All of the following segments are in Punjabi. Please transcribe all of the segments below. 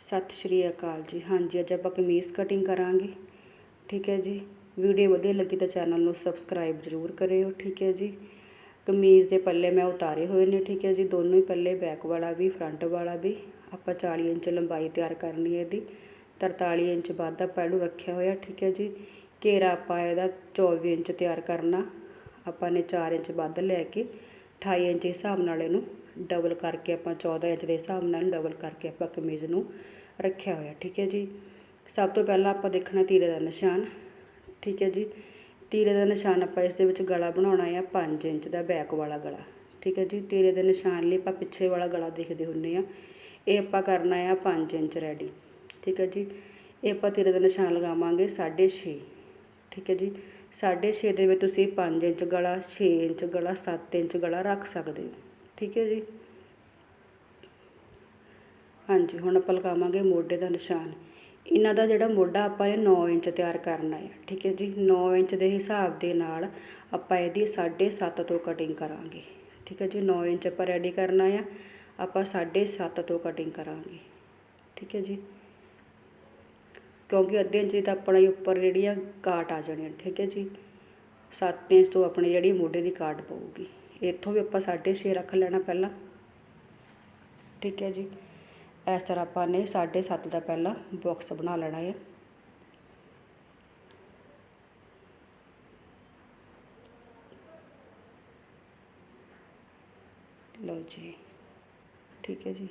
ਸਤਿ ਸ਼੍ਰੀ ਅਕਾਲ ਜੀ। ਹਾਂਜੀ, ਅੱਜ ਆਪਾਂ ਕਮੀਜ਼ ਕਟਿੰਗ ਕਰਾਂਗੇ। ਠੀਕ ਹੈ ਜੀ। ਵੀਡੀਓ ਵਧੀਆ ਲੱਗੀ ਤਾਂ ਚੈਨਲ ਨੂੰ ਸਬਸਕ੍ਰਾਈਬ ਜ਼ਰੂਰ ਕਰਿਓ। ਠੀਕ ਹੈ ਜੀ। ਕਮੀਜ਼ ਦੇ ਪੱਲੇ ਮੈਂ ਉਤਾਰੇ ਹੋਏ ਨੇ। ਠੀਕ ਹੈ ਜੀ। ਦੋਨੋਂ ਹੀ ਪੱਲੇ ਬੈਕ ਵਾਲਾ ਵੀ ਫਰੰਟ ਵਾਲਾ ਵੀ। ਆਪਾਂ 40 ਇੰਚ ਲੰਬਾਈ ਤਿਆਰ ਕਰਨੀ ਹੈ ਇਹਦੀ। 43 ਇੰਚ ਵਾਧਾ ਪਹਿਲੂ ਰੱਖਿਆ ਹੋਇਆ। ਠੀਕ ਹੈ ਜੀ। ਘੇਰਾ ਆਪਾਂ ਇਹਦਾ 24 ਇੰਚ ਤਿਆਰ ਕਰਨਾ। ਆਪਾਂ ਨੇ 4 ਇੰਚ ਵੱਧ ਲੈ ਕੇ 28 ਇੰਚ ਹਿਸਾਬ ਨਾਲ ਇਹਨੂੰ ਡਬਲ ਕਰਕੇ ਆਪਾਂ 14 ਇੰਚ ਦੇ ਹਿਸਾਬ ਨਾਲ ਡਬਲ ਕਰਕੇ ਆਪਾਂ ਕਮੀਜ਼ ਨੂੰ ਰੱਖਿਆ ਹੋਇਆ, ਠੀਕ ਹੈ ਜੀ। ਸਭ ਤੋਂ ਪਹਿਲਾਂ ਆਪਾਂ ਦੇਖਣਾ ਤੀਰੇ ਦਾ ਨਿਸ਼ਾਨ, ਠੀਕ ਹੈ ਜੀ। ਤੀਰੇ ਦਾ ਨਿਸ਼ਾਨ ਆਪਾਂ ਇਸ ਦੇ ਵਿੱਚ ਗਲਾ ਬਣਾਉਣਾ ਹੈ 5 ਇੰਚ ਦਾ ਬੈਕ ਵਾਲਾ ਗਲਾ, ਠੀਕ ਹੈ ਜੀ। ਤੀਰੇ ਦੇ ਨਿਸ਼ਾਨ ਲਈ ਆਪਾਂ ਪਿੱਛੇ ਵਾਲਾ ਗਲਾ ਦੇਖਦੇ ਹੁੰਨੇ ਆ ਇਹ ਆਪਾਂ ਕਰਨਾ ਹੈ 5 ਇੰਚ ਰੈਡੀ, ਠੀਕ ਹੈ ਜੀ। ਇਹ ਆਪਾਂ ਤੀਰੇ ਦਾ ਨਿਸ਼ਾਨ ਲਗਾਵਾਂਗੇ 6.5 ਠੀਕ ਹੈ ਜੀ। 6.5 ਦੇ ਵਿੱਚ ਤੁਸੀਂ 5 ਇੰਚ ਗਲਾ 6 ਇੰਚ ਗਲਾ 7 ਇੰਚ ਗਲਾ ਰੱਖ ਸਕਦੇ ਹੋ। ਠੀਕ ਹੈ ਜੀ। ਹਾਂਜੀ, ਹੁਣ ਆਪਾਂ ਲਗਾਵਾਂਗੇ ਮੋਢੇ ਦਾ ਨਿਸ਼ਾਨ। ਇਹਨਾਂ ਦਾ ਜਿਹੜਾ ਮੋਢਾ ਆਪਾਂ ਇਹ 9 ਇੰਚ ਤਿਆਰ ਕਰਨਾ ਹੈ, ਠੀਕ ਹੈ ਜੀ। 9 ਇੰਚ ਦੇ ਹਿਸਾਬ ਦੇ ਨਾਲ ਆਪਾਂ ਇਹਦੀ 7.5 ਤੋਂ ਕਟਿੰਗ ਕਰਾਂਗੇ, ਠੀਕ ਹੈ ਜੀ। 9 ਇੰਚ ਆਪਾਂ ਰੈਡੀ ਕਰਨਾ ਆ, ਆਪਾਂ 7.5 ਤੋਂ ਕਟਿੰਗ ਕਰਾਂਗੇ, ਠੀਕ ਹੈ ਜੀ। ਕਿਉਂਕਿ ਅੱਧੇ ਇੰਚ ਤਾਂ ਆਪਣਾ ਹੀ ਉੱਪਰ ਜਿਹੜੀ ਆ ਕਾਟ ਆ ਜਾਣੀ ਹੈ, ਠੀਕ ਹੈ ਜੀ। 7 ਇੰਚ ਤੋਂ ਆਪਣੀ ਜਿਹੜੀ ਮੋਢੇ ਦੀ ਕਾਟ ਪਊਗੀ। ਇੱਥੋਂ ਵੀ ਆਪਾਂ 6.5 ਰੱਖ ਲੈਣਾ ਪਹਿਲਾਂ। ਠੀਕ ਹੈ ਜੀ। ਇਸ ਤਰ੍ਹਾਂ ਆਪਾਂ ਨੇ 7.5 ਦਾ ਪਹਿਲਾਂ ਬਾਕਸ ਬਣਾ ਲੈਣਾ ਹੈ। ਲਓ ਜੀ। ਠੀਕ ਹੈ ਜੀ।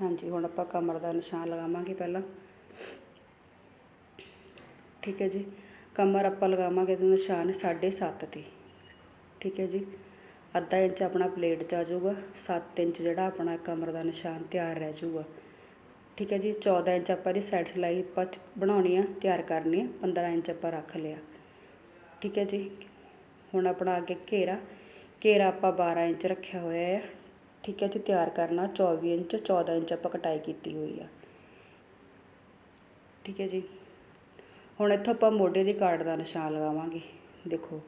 ਹਾਂਜੀ, ਹੁਣ ਆਪਾਂ ਕਮਰ ਦਾ ਨਿਸ਼ਾਨ ਲਗਾਵਾਂਗੇ ਪਹਿਲਾਂ। ਠੀਕ ਹੈ ਜੀ। ਕਮਰ ਆਪਾਂ ਲਗਾਵਾਂਗੇ ਤੇ ਨਿਸ਼ਾਨ 7.5 ਤੇ। ਠੀਕ ਹੈ ਜੀ? ਅੱਧਾ ਇੰਚ ਆਪਣਾ ਪਲੇਟ 'ਚ ਆ ਜਾਊਗਾ 7 ਇੰਚ ਜਿਹੜਾ ਆਪਣਾ ਕਮਰ ਦਾ ਨਿਸ਼ਾਨ ਤਿਆਰ ਰਹਿ ਜਾਊਗਾ। ਠੀਕ ਹੈ ਜੀ? 14 ਇੰਚ ਆਪਾਂ ਦੀ ਸਾਈਡ ਸਿਲਾਈ ਆਪਾਂ ਬਣਾਉਣੀ ਆ, ਤਿਆਰ ਕਰਨੀ ਆ 15 ਇੰਚ ਆਪਾਂ ਰੱਖ ਲਿਆ। ਠੀਕ ਹੈ ਜੀ? ਹੁਣ ਆਪਣਾ ਅੱਗੇ ਘੇਰਾ। ਘੇਰਾ ਆਪਾਂ 12 ਇੰਚ ਰੱਖਿਆ ਹੋਇਆ ਹੈ ਠੀਕ ਹੈ ਜੀ? ਤਿਆਰ ਕਰਨਾ 24 ਇੰਚ 14 ਇੰਚ ਆਪਾਂ ਕਟਾਈ ਕੀਤੀ ਹੋਈ ਆ। ਠੀਕ ਹੈ ਜੀ? ਹੁਣ ਇੱਥੋਂ ਆਪਾਂ ਮੋਢੇ ਦੀ ਕਾਟ ਦਾ ਨਿਸ਼ਾਨ ਲਗਾਵਾਂਗੇ, ਦੇਖੋ।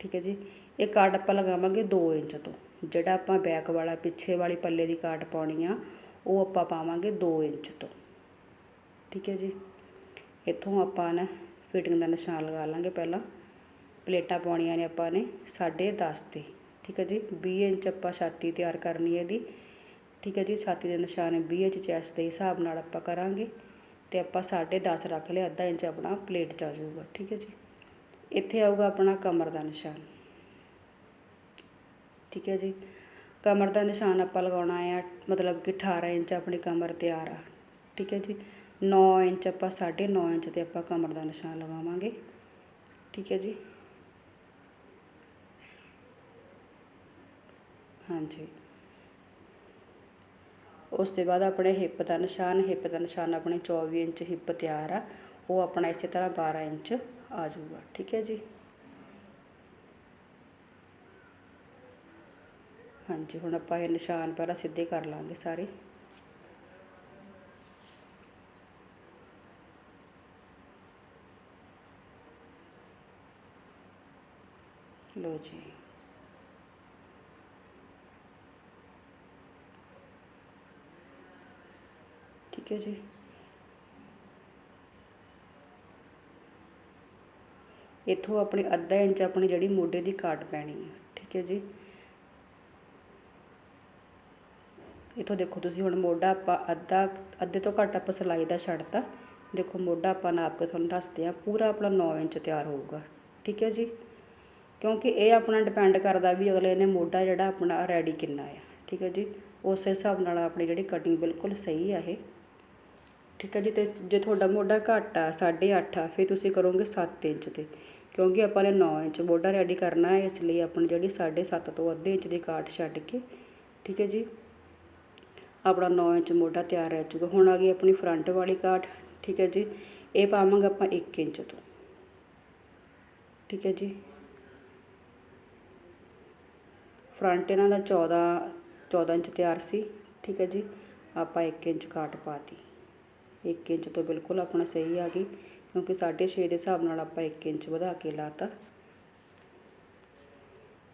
ਠੀਕ ਹੈ ਜੀ? ਇਹ ਕਾਟ ਆਪਾਂ ਲਗਾਵਾਂਗੇ 2 ਇੰਚ ਤੋਂ। ਜਿਹੜਾ ਆਪਾਂ ਬੈਕ ਵਾਲਾ, ਪਿੱਛੇ ਵਾਲੀ ਪੱਲੇ ਦੀ ਕਾਟ ਪਾਉਣੀ ਆ, ਉਹ ਆਪਾਂ ਪਾਵਾਂਗੇ 2 ਇੰਚ ਤੋਂ। ਠੀਕ ਹੈ ਜੀ? ਇੱਥੋਂ ਆਪਾਂ ਨਾ ਫਿਟਿੰਗ ਦਾ ਨਿਸ਼ਾਨ ਲਗਾ ਲਾਂਗੇ ਪਹਿਲਾਂ। ਪਲੇਟਾਂ ਪਾਉਣੀਆਂ ਨੇ ਆਪਾਂ ਨੇ 10.5 ਤੇ। ਠੀਕ ਹੈ ਜੀ? 20 ਇੰਚ ਆਪਾਂ ਛਾਤੀ ਤਿਆਰ ਕਰਨੀ ਹੈ ਇਹਦੀ। ਠੀਕ ਹੈ ਜੀ? ਛਾਤੀ ਦੇ ਨਿਸ਼ਾਨ 20 ਇੰਚ ਚੈਸ ਦੇ ਹਿਸਾਬ ਨਾਲ ਆਪਾਂ ਕਰਾਂਗੇ। ਅਤੇ ਆਪਾਂ 10.5 ਰੱਖ ਲਿਆ ਅੱਧਾ ਇੰਚ ਆਪਣਾ ਪਲੇਟ ਚ ਆ ਜਾਊਗਾ, ਠੀਕ ਹੈ ਜੀ। ਇੱਥੇ ਆਊਗਾ ਆਪਣਾ ਕਮਰ ਦਾ ਨਿਸ਼ਾਨ। ਠੀਕ ਹੈ ਜੀ। ਕਮਰ ਦਾ ਨਿਸ਼ਾਨ ਆਪਾਂ ਲਗਾਉਣਾ ਆ, ਮਤਲਬ ਕਿ 18 ਇੰਚ ਆਪਣੀ ਕਮਰ ਤਿਆਰ ਆ। ਠੀਕ ਹੈ ਜੀ। 9 ਇੰਚ ਆਪਾਂ 9.5 ਇੰਚ ਤੇ ਆਪਾਂ ਕਮਰ ਦਾ ਨਿਸ਼ਾਨ ਲਗਾਵਾਂਗੇ। ਠੀਕ ਹੈ ਜੀ। ਹਾਂਜੀ। ਉਸ ਤੋਂ ਬਾਅਦ ਆਪਣੇ ਹਿੱਪ ਦਾ ਨਿਸ਼ਾਨ, ਹਿੱਪ ਦਾ ਨਿਸ਼ਾਨ ਆਪਣੇ 24 ਇੰਚ ਹਿੱਪ ਤਿਆਰ ਆ। ਉਹ ਆਪਣਾ ਇਸੇ ਤਰ੍ਹਾਂ 12 ਇੰਚ ਆ ਜਾਊਗਾ, ਠੀਕ ਹੈ ਜੀ? ਹਾਂਜੀ, ਹੁਣ ਆਪਾਂ ਇਹ ਨਿਸ਼ਾਨ ਪਹਿਲਾਂ ਸਿੱਧੇ ਕਰ ਲਾਂਗੇ ਸਾਰੇ। ਲੋ ਜੀ। ਹੈ ਜੀ। ਇੱਥੋਂ ਆਪਣੀ ਅੱਧਾ ਇੰਚ ਆਪਣੀ ਜਿਹੜੀ ਮੋਢੇ ਦੀ ਕਾਟ ਪੈਣੀ ਹੈ, ਠੀਕ ਹੈ ਜੀ। ਇੱਥੋਂ ਦੇਖੋ ਤੁਸੀਂ ਹੁਣ ਮੋਢਾ ਆਪਾਂ ਅੱਧਾ, ਅੱਧੇ ਤੋਂ ਘੱਟ ਆਪਾਂ ਸਿਲਾਈ ਦਾ ਛੱਡਤਾ। ਦੇਖੋ ਮੋਢਾ ਆਪਾਂ ਨਾਪ ਕੇ ਤੁਹਾਨੂੰ ਦੱਸਦੇ ਆ ਪੂਰਾ ਆਪਣਾ 9 ਇੰਚ ਤਿਆਰ ਹੋਊਗਾ, ਠੀਕ ਹੈ ਜੀ। ਕਿਉਂਕਿ ਇਹ ਆਪਣਾ ਡਿਪੈਂਡ ਕਰਦਾ ਵੀ ਅਗਲੇ ਨੇ ਮੋਢਾ ਜਿਹੜਾ ਆਪਣਾ ਰੈਡੀ ਕਿੰਨਾ ਆ, ਠੀਕ ਹੈ ਜੀ। ਉਸ ਹਿਸਾਬ ਨਾਲ ਆਪਣੀ ਜਿਹੜੀ ਕਟਿੰਗ ਬਿਲਕੁਲ ਸਹੀ ਆ ਇਹ। ਠੀਕ ਹੈ ਜੀ ਅਤੇ ਜੇ ਤੁਹਾਡਾ ਮੋਢਾ ਘੱਟ ਆ 8.5 ਆ, ਫਿਰ ਤੁਸੀਂ ਕਰੋਗੇ ਸੱਤ ਇੰਚ ਤੇ। ਕਿਉਂਕਿ ਆਪਾਂ ਨੇ ਨੌ ਇੰਚ ਮੋਢਾ ਰੈਡੀ ਕਰਨਾ ਹੈ, ਇਸ ਲਈ ਆਪਣੀ ਜਿਹੜੀ 7.5 ਤੋਂ ਅੱਧੇ ਇੰਚ ਦੀ ਕਾਟ ਛੱਡ ਕੇ, ਠੀਕ ਹੈ ਜੀ, ਆਪਣਾ 9 ਇੰਚ ਮੋਢਾ ਤਿਆਰ ਰਹਿ ਚੁੱਕਾ। ਹੁਣ ਆ ਗਈ ਆਪਣੀ ਫਰੰਟ ਵਾਲੀ ਕਾਟ, ਠੀਕ ਹੈ ਜੀ, ਇਹ ਪਾਵਾਂਗੇ ਆਪਾਂ 1 ਇੰਚ ਤੋਂ। ਠੀਕ ਹੈ ਜੀ ਫਰੰਟ ਇਹਨਾਂ ਦਾ 14 14 ਇੰਚ ਤਿਆਰ ਸੀ, ਠੀਕ ਹੈ ਜੀ, ਆਪਾਂ 1 ਇੰਚ ਕਾਟ ਪਾਤੀ 1 ਇੰਚ ਤੋਂ ਬਿਲਕੁਲ ਆਪਣਾ ਸਹੀ ਆ ਗਈ, ਕਿਉਂਕਿ 6.5 ਦੇ ਹਿਸਾਬ ਨਾਲ ਆਪਾਂ 1 ਇੰਚ ਵਧਾ ਕੇ ਲਾਤਾ।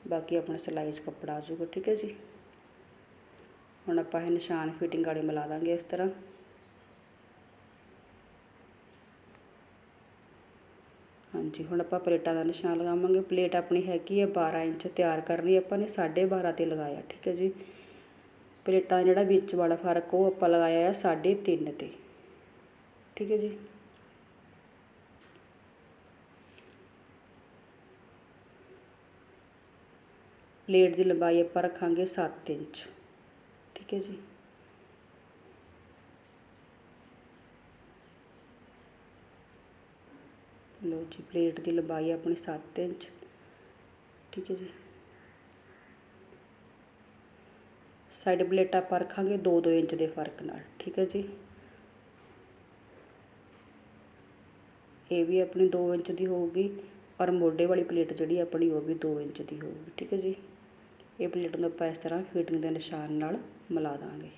ਬਾਕੀ ਆਪਣਾ ਸਿਲਾਈ 'ਚ ਕੱਪੜਾ ਆ ਜਾਊਗਾ, ਠੀਕ ਹੈ ਜੀ। ਹੁਣ ਆਪਾਂ ਇਹ ਨਿਸ਼ਾਨ ਫਿਟਿੰਗ ਵਾਲੇ ਮਿਲਾ ਦਾਂਗੇ ਇਸ ਤਰ੍ਹਾਂ। ਹਾਂਜੀ, ਹੁਣ ਆਪਾਂ ਪਲੇਟਾਂ ਦਾ ਨਿਸ਼ਾਨ ਲਗਾਵਾਂਗੇ। ਪਲੇਟ ਆਪਣੀ ਹੈਗੀ ਹੈ 12 ਇੰਚ ਤਿਆਰ ਕਰਨੀ, ਆਪਾਂ ਨੇ 12.5 ਤੇ ਲਗਾਇਆ, ਠੀਕ ਹੈ ਜੀ। ਪਲੇਟਾਂ ਜਿਹੜਾ ਵਿੱਚ ਵਾਲਾ ਫ਼ਰਕ ਉਹ ਆਪਾਂ ਲਗਾਇਆ ਹੈ 3.5 ਤੇ। ਠੀਕ ਹੈ ਜੀ। ਪਲੇਟ ਦੀ ਲੰਬਾਈ ਆਪਾਂ ਰੱਖਾਂਗੇ 7 ਇੰਚ। ਠੀਕ ਹੈ ਜੀ। ਲੋ ਜੀ, ਪਲੇਟ ਦੀ ਲੰਬਾਈ ਆਪਣੀ 7 ਇੰਚ। ਠੀਕ ਹੈ ਜੀ। ਸਾਈਡ ਪਲੇਟਾਂ ਆਪਾਂ ਰੱਖਾਂਗੇ 2-2 ਇੰਚ ਦੇ ਫ਼ਰਕ ਨਾਲ। ਠੀਕ ਹੈ ਜੀ। ਇਹ ਵੀ ਆਪਣੀ ਦੋ ਇੰਚ ਦੀ ਹੋਊਗੀ ਔਰ ਮੋਢੇ ਵਾਲੀ ਪਲੇਟ ਜਿਹੜੀ ਆਪਣੀ ਉਹ ਵੀ 2 ਇੰਚ ਦੀ ਹੋਊਗੀ, ਠੀਕ ਹੈ ਜੀ? ਇਹ ਪਲੇਟ ਨੂੰ ਆਪਾਂ ਇਸ ਤਰ੍ਹਾਂ ਫਿਟਿੰਗ ਦੇ ਨਿਸ਼ਾਨ ਨਾਲ ਮਿਲਾ ਦਾਂਗੇ।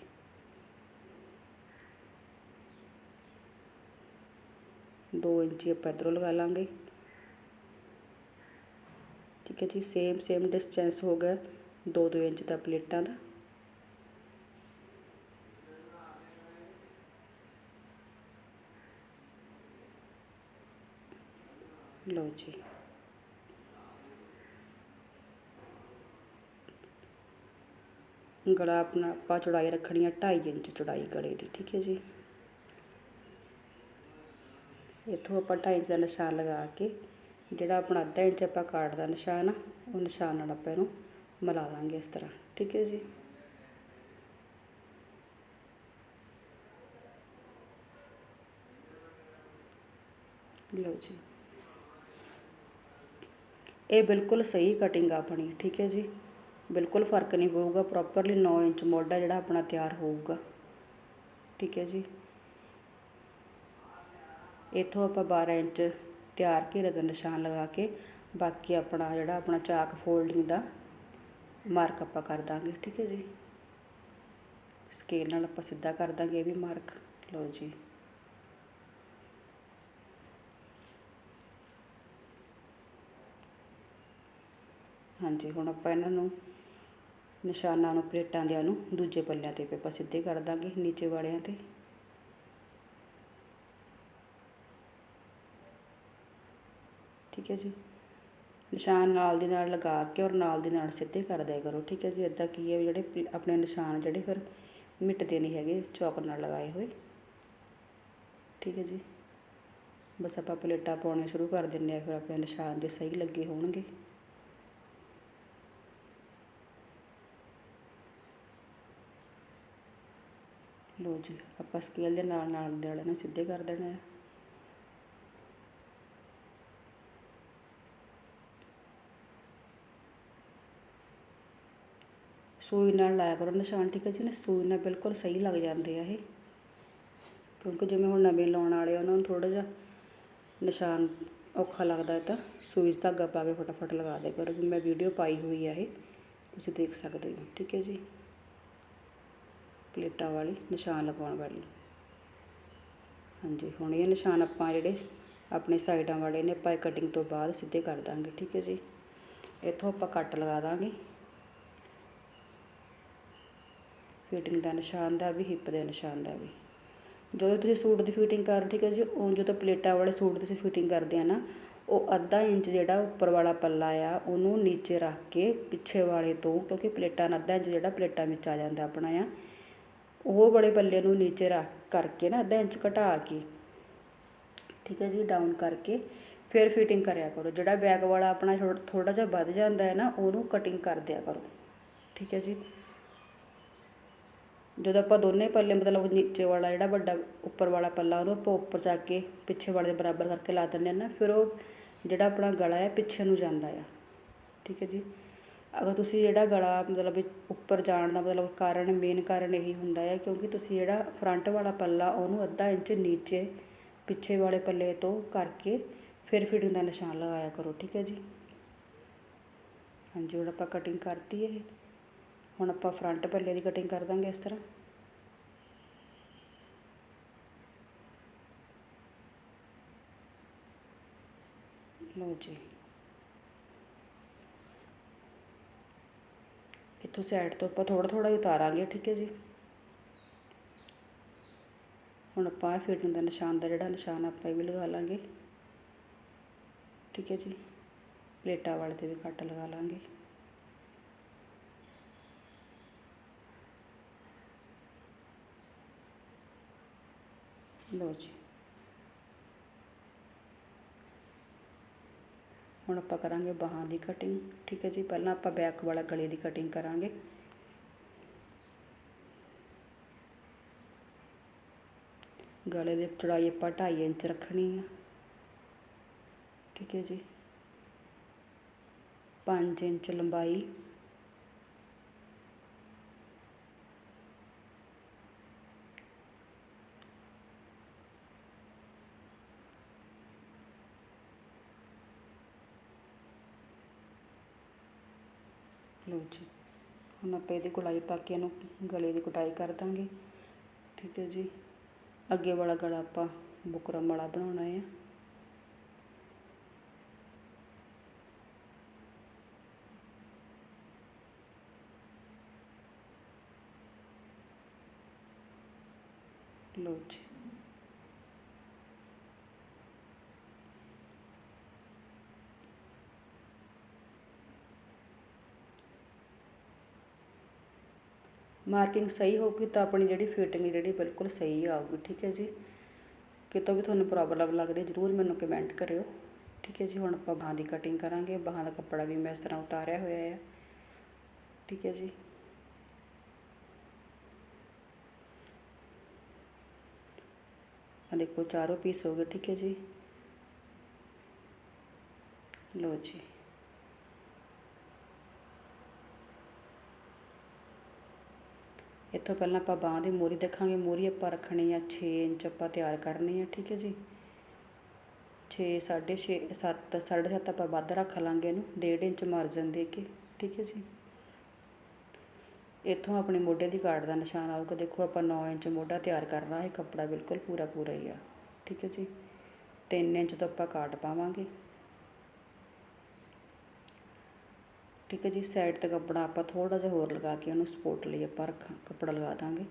ਦੋ ਇੰਚੀ ਆਪਾਂ ਇੱਧਰੋਂ ਲਗਾ ਲਾਂਗੇ। ਠੀਕ ਹੈ ਜੀ ਸੇਮ ਸੇਮ ਡਿਸਟੈਂਸ ਹੋ ਗਿਆ 2-2 ਇੰਚ ਦਾ ਪਲੇਟਾਂ ਦਾ। ਲਓ ਜੀ। ਗਲਾ ਆਪਣਾ ਆਪਾਂ ਚੌੜਾਈ ਰੱਖਣੀ ਹੈ 2.5 ਇੰਚ ਚੌੜਾਈ ਗਲੇ ਦੀ, ਠੀਕ ਹੈ ਜੀ। ਇੱਥੋਂ ਆਪਾਂ 2.5 ਇੰਚ ਦਾ ਨਿਸ਼ਾਨ ਲਗਾ ਕੇ, ਜਿਹੜਾ ਆਪਣਾ ਅੱਧਾ ਇੰਚ ਆਪਾਂ ਕਾਟ ਦਾ ਨਿਸ਼ਾਨ ਆ, ਉਹ ਨਿਸ਼ਾਨ ਨਾਲ ਆਪਾਂ ਇਹਨੂੰ ਮਿਲਾ ਦਾਂਗੇ ਇਸ ਤਰ੍ਹਾਂ, ਠੀਕ ਹੈ ਜੀ। ਲਓ ਜੀ। ਇਹ ਬਿਲਕੁਲ ਸਹੀ ਕਟਿੰਗ ਆ ਆਪਣੀ, ਠੀਕ ਹੈ ਜੀ। ਬਿਲਕੁਲ ਫ਼ਰਕ ਨਹੀਂ ਪਊਗਾ ਪ੍ਰੋਪਰਲੀ 9 ਇੰਚ ਮੋਢਾ ਜਿਹੜਾ ਆਪਣਾ ਤਿਆਰ ਹੋਊਗਾ। ਠੀਕ ਹੈ ਜੀ। ਇਥੋਂ ਆਪਾਂ 12 ਇੰਚ ਤਿਆਰ ਘੇਰੇ ਦਾ ਨਿਸ਼ਾਨ ਲਗਾ ਕੇ ਬਾਕੀ ਆਪਣਾ ਜਿਹੜਾ ਆਪਣਾ ਚਾਕ ਫੋਲਡਿੰਗ ਦਾ ਮਾਰਕ ਆਪਾਂ ਕਰ ਦਾਂਗੇ, ਠੀਕ ਹੈ ਜੀ। ਸਕੇਲ ਨਾਲ ਆਪਾਂ ਸਿੱਧਾ ਕਰ ਦਾਂਗੇ ਇਹ ਵੀ ਮਾਰਕ ਲਓ ਜੀ। ਹਾਂਜੀ, ਹੁਣ ਆਪਾਂ ਇਹਨਾਂ ਨੂੰ ਨਿਸ਼ਾਨਾਂ ਨੂੰ, ਪਲੇਟਾਂ ਦਿਆਂ ਨੂੰ ਦੂਜੇ ਪੱਲਿਆਂ ਤੇ ਆਪਾਂ ਸਿੱਧੇ ਕਰ ਦਾਂਗੇ ਨੀਚੇ ਵਾਲਿਆਂ ਤੇ। ਠੀਕ ਹੈ ਜੀ। ਨਿਸ਼ਾਨ ਨਾਲ ਦੀ ਨਾਲ ਲਗਾ ਕੇ ਔਰ ਨਾਲ ਦੀ ਨਾਲ ਸਿੱਧੇ ਕਰ ਦਿਆ ਕਰੋ। ਠੀਕ ਹੈ ਜੀ ਇਦਾਂ ਕੀ ਹੈ ਜਿਹੜੇ ਆਪਣੇ ਨਿਸ਼ਾਨ ਜਿਹੜੇ ਫਿਰ ਮਿਟਦੇ ਨਹੀਂ ਹੈਗੇ, ਚੌਕ ਨਾਲ ਲਗਾਏ ਹੋਏ। ਠੀਕ ਹੈ ਜੀ। ਬਸ ਆਪਾਂ ਪਲੇਟਾਂ ਪਾਉਣੀਆਂ ਸ਼ੁਰੂ ਕਰ ਦਿੰਦੇ ਆ ਫਿਰ ਆਪਣੇ ਨਿਸ਼ਾਨ ਜੇ ਸਹੀ ਲੱਗੇ ਹੋਣਗੇ। ਲੋ ਜੀ, ਆਪਾਂ ਸਕੇਲ ਦੇ ਨਾਲ ਨਾਲ ਦੇ ਵਾਲੇ ਨੂੰ ਸਿੱਧੇ ਕਰ ਦੇਣਾ ਹੈ ਸੂਈ ਨਾਲ ਲਾਇਆ ਕਰੋ ਨਿਸ਼ਾਨ, ਠੀਕ ਹੈ ਜੀ? ਨਾ ਸੂਈ ਨਾਲ ਬਿਲਕੁਲ ਸਹੀ ਲੱਗ ਜਾਂਦੇ ਆ ਇਹ। ਕਿਉਂਕਿ ਜਿਵੇਂ ਹੁਣ ਨਵੇਂ ਲਾਉਣ ਵਾਲੇ ਉਹਨਾਂ ਨੂੰ ਥੋੜਾ ਜਿਹਾ ਨਿਸ਼ਾਨ ਔਖਾ ਲੱਗਦਾ ਹੈ ਤਾਂ ਸੂਈ ਧਾਗਾ ਪਾ ਕੇ ਫਟਾਫਟ ਲਗਾ ਦੇ ਕਰੋ। ਮੈਂ ਵੀਡੀਓ ਪਾਈ ਹੋਈ ਆ ਇਹ, ਤੁਸੀਂ ਦੇਖ ਸਕਦੇ ਹੋ, ਠੀਕ ਹੈ ਜੀ? ਪਲੇਟਾਂ ਵਾਲੀ, ਨਿਸ਼ਾਨ ਲਗਾਉਣ ਵਾਲੀ। ਹਾਂਜੀ, ਹੁਣ ਇਹ ਨਿਸ਼ਾਨ ਆਪਾਂ ਜਿਹੜੇ ਆਪਣੇ ਸਾਈਡਾਂ ਵਾਲੇ ਨੇ, ਆਪਾਂ ਕਟਿੰਗ ਤੋਂ ਬਾਅਦ ਸਿੱਧੇ ਕਰ ਦਾਂਗੇ, ਠੀਕ ਹੈ ਜੀ। ਇੱਥੋਂ ਆਪਾਂ ਕੱਟ ਲਗਾ ਦਾਂਗੇ। ਫਿਟਿੰਗ ਦਾ ਨਿਸ਼ਾਨ ਦਾ ਵੀ ਹਿੱਪ ਦੇ ਨਿਸ਼ਾਨ ਦਾ ਵੀ। ਜਦੋਂ ਤੁਸੀਂ ਸੂਟ ਦੀ ਫਿਟਿੰਗ ਕਰੋ ਠੀਕ ਹੈ ਜੀ, ਉਹ ਜਦੋਂ ਪਲੇਟਾਂ ਵਾਲੇ ਸੂਟ ਦੀ ਤੁਸੀਂ ਫਿਟਿੰਗ ਕਰਦੇ ਆ ਨਾ, ਉਹ ਅੱਧਾ ਇੰਚ ਜਿਹੜਾ ਉੱਪਰ ਵਾਲਾ ਪੱਲਾ ਆ, ਉਹਨੂੰ ਨੀਚੇ ਰੱਖ ਕੇ ਪਿੱਛੇ ਵਾਲੇ ਤੋਂ, ਕਿਉਂਕਿ ਪਲੇਟਾਂ ਨਾਲ ਅੱਧਾ ਇੰਚ ਜਿਹੜਾ ਪਲੇਟਾਂ ਵਿੱਚ ਆ ਜਾਂਦਾ ਆਪਣਾ ਆ ਉਹ ਵਾਲੇ ਪੱਲੇ ਨੂੰ ਨੀਚੇ ਰੱਖ ਕਰਕੇ ਨਾ ਅੱਧਾ ਇੰਚ ਘਟਾ ਕੇ, ਠੀਕ ਹੈ ਜੀ ਡਾਊਨ ਕਰਕੇ ਫਿਰ ਫਿਟਿੰਗ ਕਰਿਆ ਕਰੋ। ਜਿਹੜਾ ਬੈਗ ਵਾਲਾ ਆਪਣਾ ਥੋੜਾ ਜਿਹਾ ਵੱਧ ਜਾਂਦਾ ਹੈ ਨਾ, ਉਹਨੂੰ ਕਟਿੰਗ ਕਰ ਦਿਆ ਕਰੋ। ਠੀਕ ਹੈ ਜੀ। ਜਦੋਂ ਆਪਾਂ ਦੋਨੇ ਪੱਲੇ, ਮਤਲਬ ਨੀਚੇ ਵਾਲਾ ਜਿਹੜਾ ਵੱਡਾ ਉੱਪਰ ਵਾਲਾ ਪੱਲਾ, ਉਹਨੂੰ ਆਪਾਂ ਉੱਪਰ ਜਾ ਕੇ ਪਿੱਛੇ ਵਾਲੇ ਦੇ ਬਰਾਬਰ ਕਰਕੇ ਲਾ ਦਿੰਦੇ ਆ ਨਾ, ਫਿਰ ਉਹ ਜਿਹੜਾ ਆਪਣਾ ਗਲਾ ਹੈ, ਪਿੱਛੇ ਨੂੰ ਜਾਂਦਾ ਆ। ਠੀਕ ਹੈ ਜੀ। ਅਗਰ ਤੁਸੀਂ ਜਿਹੜਾ ਗਲਾ ਮਤਲਬ ਉੱਪਰ ਜਾਣ ਦਾ ਮਤਲਬ ਕਾਰਨ ਮੇਨ ਕਾਰਨ ਇਹੀ ਹੁੰਦਾ ਹੈ, ਕਿਉਂਕਿ ਤੁਸੀਂ ਜਿਹੜਾ ਫਰੰਟ ਵਾਲਾ ਪੱਲਾ, ਉਹਨੂੰ ਅੱਧਾ ਇੰਚ ਨੀਚੇ, ਪਿੱਛੇ ਵਾਲੇ ਪੱਲੇ ਤੋਂ ਕਰਕੇ ਫਿਰ ਫਿਟਿੰਗ ਦਾ ਨਿਸ਼ਾਨ ਲਗਾਇਆ ਕਰੋ, ਠੀਕ ਹੈ ਜੀ? ਹਾਂਜੀ, ਹੁਣ ਆਪਾਂ ਕਟਿੰਗ ਕਰਤੀ ਇਹ। ਹੁਣ ਆਪਾਂ ਫਰੰਟ ਪੱਲੇ ਦੀ ਕਟਿੰਗ ਕਰ ਦਾਂਗੇ ਇਸ ਤਰ੍ਹਾਂ। ਲਓ ਜੀ। ਇੱਥੋਂ ਸਾਈਡ ਤੋਂ ਆਪਾਂ ਥੋੜਾ ਥੋੜਾ ਹੀ ਉਤਾਰਾਂਗੇ, ਠੀਕ ਹੈ ਜੀ। ਹੁਣ ਆਪਾਂ ਫਿਟਿੰਗ ਦਾ ਨਿਸ਼ਾਨ ਦਾ ਜਿਹੜਾ ਨਿਸ਼ਾਨ ਆਪਾਂ ਇਹ ਵੀ ਲਗਾ ਲਾਂਗੇ। ਠੀਕ ਹੈ ਜੀ। ਪਲੇਟਾਂ ਵਾਲੇ ਤੇ ਵੀ ਕੱਟ ਲਗਾ ਲਾਂਗੇ। ਲਓ ਜੀ। ਹੁਣ ਆਪਾਂ ਕਰਾਂਗੇ ਬਾਹਾਂ ਦੀ ਕਟਿੰਗ ਠੀਕ ਹੈ ਜੀ, ਪਹਿਲਾਂ ਆਪਾਂ ਬੈਕ ਵਾਲਾ ਗਲੇ ਦੀ ਕਟਿੰਗ ਕਰਾਂਗੇ। ਗਲੇ ਦੀ ਚੌੜਾਈ ਆਪਾਂ 2.5 ਇੰਚ ਰੱਖਣੀ ਆ। ਠੀਕ ਹੈ ਜੀ। 5 ਇੰਚ ਲੰਬਾਈ। ਲਓ ਜੀ। ਹੁਣ ਆਪਾਂ ਇਹਦੀ ਗੁਲਾਈ ਪਾ ਕੇ ਇਹਨੂੰ ਗਲੇ ਦੀ ਕਟਾਈ ਕਰ ਦਾਂਗੇ। ਠੀਕ ਹੈ ਜੀ। ਅੱਗੇ ਵਾਲਾ ਗਲਾ ਆਪਾਂ ਬੁਕਰਮ ਵਾਲਾ ਬਣਾਉਣਾ ਹੈ ਲਓ ਜੀ। ਮਾਰਕਿੰਗ ਸਹੀ ਹੋਊਗੀ ਤਾਂ ਆਪਣੀ ਜਿਹੜੀ ਫਿਟਿੰਗ ਜਿਹੜੀ ਬਿਲਕੁਲ ਸਹੀ ਆਊਗੀ, ਠੀਕ ਹੈ ਜੀ? ਕਿਤੋਂ ਵੀ ਤੁਹਾਨੂੰ ਪ੍ਰੋਬਲਮ ਲੱਗਦੀ ਜ਼ਰੂਰ ਮੈਨੂੰ ਕਮੈਂਟ ਕਰਿਓ, ਠੀਕ ਹੈ ਜੀ? ਹੁਣ ਆਪਾਂ ਬਾਹਾਂ ਦੀ ਕਟਿੰਗ ਕਰਾਂਗੇ, ਬਾਹਾਂ ਦਾ ਕੱਪੜਾ ਵੀ ਮੈਂ ਇਸ ਤਰ੍ਹਾਂ ਉਤਾਰਿਆ ਹੋਇਆ ਹੈ, ਠੀਕ ਹੈ ਜੀ? ਆ ਦੇਖੋ, ਚਾਰੋਂ ਪੀਸ ਹੋ ਗਏ, ਠੀਕ ਹੈ ਜੀ? ਲਓ ਜੀ। ਇੱਥੋਂ ਪਹਿਲਾਂ ਆਪਾਂ ਬਾਂਹ ਦੀ ਮੋਰੀ ਦੇਖਾਂਗੇ। ਮੋਰੀ ਆਪਾਂ ਰੱਖਣੀ ਆ 6 ਇੰਚ ਆਪਾਂ ਤਿਆਰ ਕਰਨੀ ਆ, ਠੀਕ ਹੈ ਜੀ। 6 6.5 7 7.5 ਆਪਾਂ ਵੱਧ ਰੱਖ ਲਾਂਗੇ ਇਹਨੂੰ 1.5 ਇੰਚ ਮਾਰਜਨ ਦੇ ਕੇ, ਠੀਕ ਹੈ ਜੀ। ਇੱਥੋਂ ਆਪਣੇ ਮੋਢੇ ਦੀ ਕਾਟ ਦਾ ਨਿਸ਼ਾਨ ਆਊਗਾ। ਦੇਖੋ ਆਪਾਂ 9 ਇੰਚ ਮੋਢਾ ਤਿਆਰ ਕਰਨਾ ਹੈ ਕੱਪੜਾ ਬਿਲਕੁਲ ਪੂਰਾ ਪੂਰਾ ਹੀ ਆ, ਠੀਕ ਹੈ ਜੀ। 3 ਇੰਚ ਤੋਂ ਆਪਾਂ ਕਾਟ ਪਾਵਾਂਗੇ। ਠੀਕ ਹੈ ਜੀ ਸਾਈਡ ਤੇ ਕੱਪੜਾ ਆਪਾਂ ਥੋੜਾ ਜਿਹਾ ਹੋਰ ਲਗਾ ਕੇ ਉਹਨੂੰ ਸਪੋਰਟ ਲਈ ਆਪਾਂ ਰੱਖਾਂ, ਕੱਪੜਾ ਲਗਾ ਦਾਂਗੇ।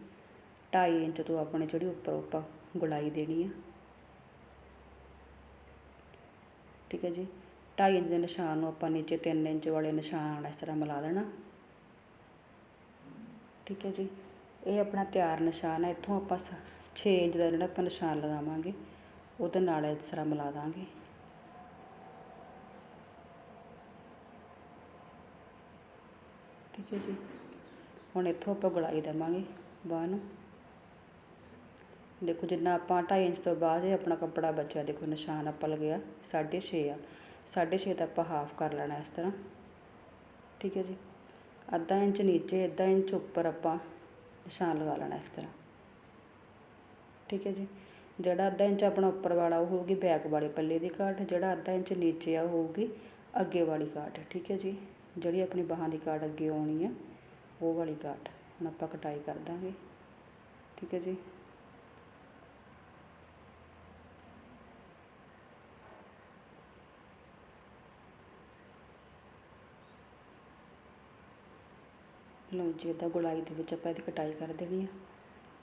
2.5 ਇੰਚ ਤੋਂ ਆਪਣੇ ਜਿਹੜੀ ਉੱਪਰ ਆਪਾਂ ਗੁਲਾਈ ਦੇਣੀ ਆ। ਠੀਕ ਹੈ ਜੀ 2.5 ਇੰਚ ਦੇ ਨਿਸ਼ਾਨ ਨੂੰ ਆਪਾਂ ਨੀਚੇ 3 ਇੰਚ ਵਾਲੇ ਨਿਸ਼ਾਨ ਨਾਲ ਇਸ ਤਰ੍ਹਾਂ ਮਿਲਾ ਦੇਣਾ। ਠੀਕ ਹੈ ਜੀ, ਇਹ ਆਪਣਾ ਤਿਆਰ ਨਿਸ਼ਾਨ ਹੈ ਇੱਥੋਂ ਆਪਾਂ 6 ਇੰਚ ਦਾ ਜਿਹੜਾ ਆਪਾਂ ਨਿਸ਼ਾਨ ਲਗਾਵਾਂਗੇ, ਉਹਦੇ ਨਾਲ ਇਸ ਤਰ੍ਹਾਂ ਮਿਲਾ ਦਾਂਗੇ। ਠੀਕ ਹੈ ਜੀ ਹੁਣ ਇੱਥੋਂ ਆਪਾਂ ਗੁਲਾਈ ਦੇਵਾਂਗੇ ਬਾਹ ਨੂੰ। ਦੇਖੋ ਜਿੰਨਾ ਆਪਾਂ 2.5 ਇੰਚ ਤੋਂ ਬਾਅਦ ਇਹ ਆਪਣਾ ਕੱਪੜਾ ਬਚਿਆ, ਦੇਖੋ ਨਿਸ਼ਾਨ ਆਪਾਂ ਲਗਿਆ 6.5 ਆ। 6.5 ਤਾਂ ਆਪਾਂ ਹਾਫ ਕਰ ਲੈਣਾ ਇਸ ਤਰ੍ਹਾਂ। ਠੀਕ ਹੈ ਜੀ। ਅੱਧਾ ਇੰਚ ਨੀਚੇ, ਅੱਧਾ ਇੰਚ ਉੱਪਰ ਆਪਾਂ ਨਿਸ਼ਾਨ ਲਗਾ ਲੈਣਾ ਇਸ ਤਰ੍ਹਾਂ। ਠੀਕ ਹੈ ਜੀ। ਜਿਹੜਾ ਅੱਧਾ ਇੰਚ ਆਪਣਾ ਉੱਪਰ ਵਾਲਾ ਉਹ ਹੋਊਗੀ ਬੈਕ ਵਾਲੇ ਪੱਲੇ ਦੀ ਕਾਟ ਜਿਹੜਾ ਅੱਧਾ ਇੰਚ ਨੀਚੇ ਆ ਉਹ ਹੋਊਗੀ ਅੱਗੇ ਵਾਲੀ ਕਾਟ ਠੀਕ ਹੈ ਜੀ। ਜਿਹੜੀ ਆਪਣੀ ਬਾਹਾਂ ਦੀ ਕਾਟ ਅੱਗੇ ਆਉਣੀ ਆ, ਉਹ ਵਾਲੀ ਕਾਟ ਹੁਣ ਆਪਾਂ ਕਟਾਈ ਕਰ ਦਾਂਗੇ। ਠੀਕ ਹੈ ਜੀ। ਲਓ ਜੀ ਇਹਦਾ ਗੁਲਾਈ ਦੇ ਵਿੱਚ ਆਪਾਂ ਇਹਦੀ ਕਟਾਈ ਕਰ ਦੇਣੀ ਆ।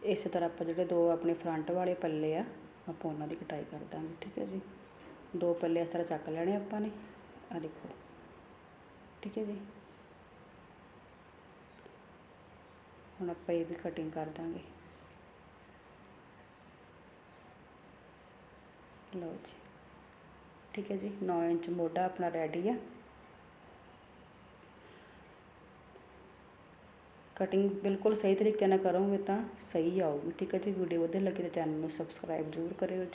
ਇਸੇ ਤਰ੍ਹਾਂ ਆਪਾਂ ਜਿਹੜੇ ਦੋ ਆਪਣੇ ਫਰੰਟ ਵਾਲੇ ਪੱਲੇ ਆ, ਆਪਾਂ ਉਹਨਾਂ ਦੀ ਕਟਾਈ ਕਰ ਦਾਂਗੇ। ਠੀਕ ਹੈ ਜੀ। ਦੋ ਪੱਲੇ ਇਸ ਤਰ੍ਹਾਂ ਚੱਕ ਲੈਣੇ ਆਪਾਂ ਨੇ। ਆ ਦੇਖੋ। ਠੀਕ ਹੈ ਜੀ। ਹੁਣ ਆਪਾਂ ਇਹ ਵੀ ਕਟਿੰਗ ਕਰ ਦਾਂਗੇ। ਲਓ ਜੀ। ਠੀਕ ਹੈ ਜੀ 9 ਇੰਚ ਮੋਢਾ ਆਪਣਾ ਰੈਡੀ ਆ। ਕਟਿੰਗ ਬਿਲਕੁਲ ਸਹੀ ਤਰੀਕੇ ਨਾਲ ਕਰੋਗੇ ਤਾਂ ਸਹੀ ਆਊਗੀ। ਠੀਕ ਹੈ ਜੀ ਵੀਡੀਓ ਵਧੀਆ ਲੱਗੀ ਤਾਂ ਚੈਨਲ ਨੂੰ ਸਬਸਕ੍ਰਾਈਬ ਜ਼ਰੂਰ ਕਰਿਓ ਜੀ।